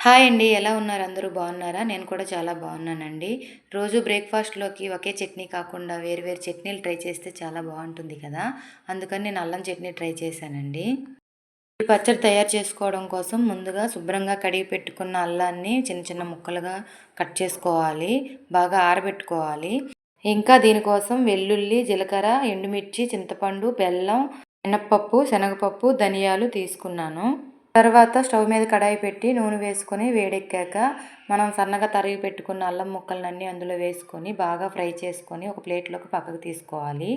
Hi అండి ఎలా ఉన్నారు? అందరూ బాగున్నారా? నేను కూడా చాలా బాగున్నానండి. రోజు బ్రేక్ఫాస్ట్లోకి ఒకే చట్నీ కాకుండా వేరు వేరు చట్నీలు ట్రై చేస్తే చాలా బాగుంటుంది కదా. అందుకని నేను అల్లం చట్నీ ట్రై చేశానండి. ఈ పచ్చడి తయారు చేసుకోవడం కోసం ముందుగా శుభ్రంగా కడిగి పెట్టుకున్న అల్లాన్ని చిన్న చిన్న ముక్కలుగా కట్ చేసుకోవాలి. బాగా ఆరబెట్టుకోవాలి. ఇంకా దీనికోసం వెల్లుల్లి జీలకర్ర ఎండుమిర్చి చింతపండు బెల్లం మినప్పప్పు శనగపప్పు ధనియాలు తీసుకున్నాను. తర్వాత స్టవ్ మీద కడాయి పెట్టి నూనె వేసుకొని వేడెక్కాక మనం సన్నగా తరిగి పెట్టుకున్న అల్లం ముక్కలన్నీ అందులో వేసుకొని బాగా ఫ్రై చేసుకొని ఒక ప్లేట్లోకి పక్కకు తీసుకోవాలి.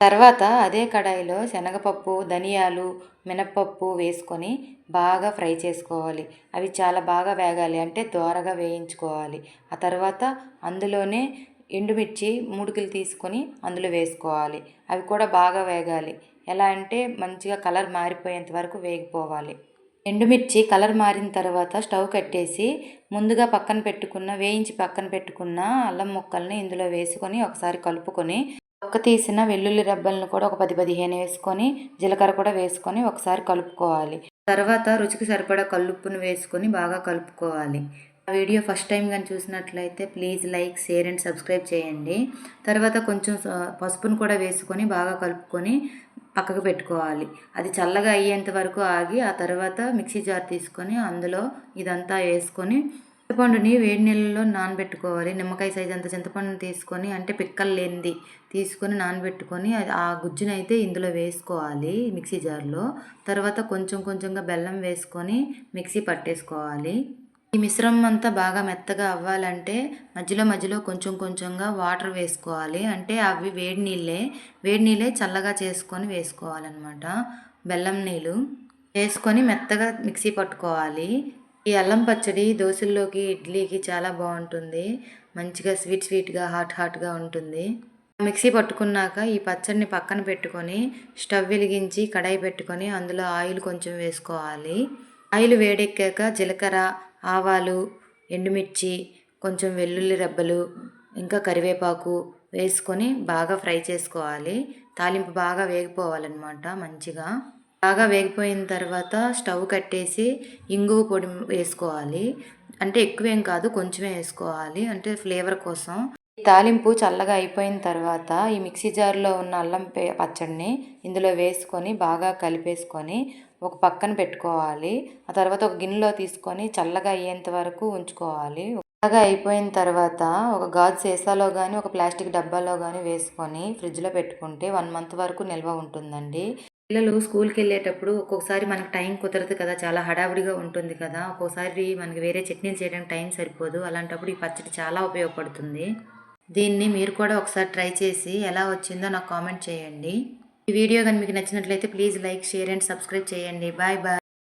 తర్వాత అదే కడాయిలో శనగపప్పు ధనియాలు మినప్పప్పు వేసుకొని బాగా ఫ్రై చేసుకోవాలి. అవి చాలా బాగా వేగాలి అంటే దోరగా వేయించుకోవాలి. ఆ తర్వాత అందులోనే ఎండుమిర్చి మూడుకిలు తీసుకొని అందులో వేసుకోవాలి. అవి కూడా బాగా వేగాలి. ఎలా అంటే మంచిగా కలర్ మారిపోయేంత వరకు వేగిపోవాలి. ఎండుమిర్చి కలర్ మారిన తర్వాత స్టవ్ కట్టేసి ముందుగా పక్కన పెట్టుకున్న వేయించి పక్కన పెట్టుకున్న అల్లం ముక్కల్ని ఇందులో వేసుకొని ఒకసారి కలుపుకొని ఒక్క తీసిన వెల్లుల్లి రబ్బలను కూడా ఒక పది పదిహేను వేసుకొని జీలకర్ర కూడా వేసుకొని ఒకసారి కలుపుకోవాలి. తర్వాత రుచికి సరిపడా కల్లుప్పును వేసుకొని బాగా కలుపుకోవాలి. ఆ వీడియో ఫస్ట్ టైం కానీ చూసినట్లయితే please like share and subscribe చేయండి. తర్వాత కొంచెం పసుపును కూడా వేసుకొని బాగా కలుపుకొని పక్కకు పెట్టుకోవాలి. అది చల్లగా అయ్యేంత వరకు ఆగి ఆ తర్వాత మిక్సీ జార్ తీసుకొని అందులో ఇదంతా వేసుకొని చింతపండుని వేడి నీళ్ళలో నానబెట్టుకోవాలి. నిమ్మకాయ సైజ్ అంత చింతపండుని తీసుకొని అంటే పిక్కలు లేనిది తీసుకొని నానబెట్టుకొని అది ఆ గుజ్జునైతే ఇందులో వేసుకోవాలి మిక్సీ జార్లో. తర్వాత కొంచెం కొంచెంగా బెల్లం వేసుకొని మిక్సీ పట్టేసుకోవాలి. ఈ మిశ్రమం అంతా బాగా మెత్తగా అవ్వాలంటే మధ్యలో మధ్యలో కొంచెం కొంచెంగా వాటర్ వేసుకోవాలి. అంటే అవి వేడి నీళ్ళే. వేడి నీళ్ళే చల్లగా చేసుకొని వేసుకోవాలన్నమాట. బెల్లం నీళ్ళు వేసుకొని మెత్తగా మిక్సీ పట్టుకోవాలి. ఈ అల్లం పచ్చడి దోశల్లోకి ఇడ్లీకి చాలా బాగుంటుంది. మంచిగా స్వీట్ స్వీట్గా హాట్ హాట్గా ఉంటుంది. మిక్సీ పట్టుకున్నాక ఈ పచ్చడిని పక్కన పెట్టుకొని స్టవ్ వెలిగించి కడాయి పెట్టుకొని అందులో ఆయిల్ కొంచెం వేసుకోవాలి. ఆయిల్ వేడెక్కాక జీలకర్ర ఆవాలు ఎండుమిర్చి కొంచెం వెల్లుల్లి రెబ్బలు ఇంకా కరివేపాకు వేసుకొని బాగా ఫ్రై చేసుకోవాలి. తాలింపు బాగా వేగిపోవాలన్నమాట మంచిగా. బాగా వేగిపోయిన తర్వాత స్టవ్ కట్టేసి ఇంగువ పొడి వేసుకోవాలి. అంటే ఎక్కువేం కాదు కొంచెమే వేసుకోవాలి. అంటే ఫ్లేవర్ కోసం తాలింపు చల్లగా అయిపోయిన తర్వాత ఈ మిక్సీ జార్లో ఉన్న అల్లం పచ్చడిని ఇందులో వేసుకొని బాగా కలిపేసుకొని ఒక పక్కన పెట్టుకోవాలి. ఆ తర్వాత ఒక గిన్నెలో తీసుకొని చల్లగా అయ్యేంత వరకు ఉంచుకోవాలి. చల్లగా అయిపోయిన తర్వాత ఒక గాజు సీసాలో కానీ ఒక ప్లాస్టిక్ డబ్బాలో కానీ వేసుకొని ఫ్రిడ్జ్లో పెట్టుకుంటే వన్ మంత్ వరకు నిల్వ ఉంటుందండి. పిల్లలు స్కూల్కి వెళ్ళేటప్పుడు ఒక్కొక్కసారి మనకు టైం కుదరదు కదా చాలా హడావిడిగా ఉంటుంది కదా ఒక్కోసారి మనకి వేరే చట్నీలు చేయడానికి టైం సరిపోదు. అలాంటప్పుడు ఈ పచ్చడి చాలా ఉపయోగపడుతుంది. దీన్ని మీరు కూడా ఒకసారి ట్రై చేసి ఎలా వచ్చిందో నాకు కామెంట్ చేయండి. ఈ వీడియో కానీ మీకు నచ్చినట్లయితే please like share and subscribe చేయండి. Bye bye.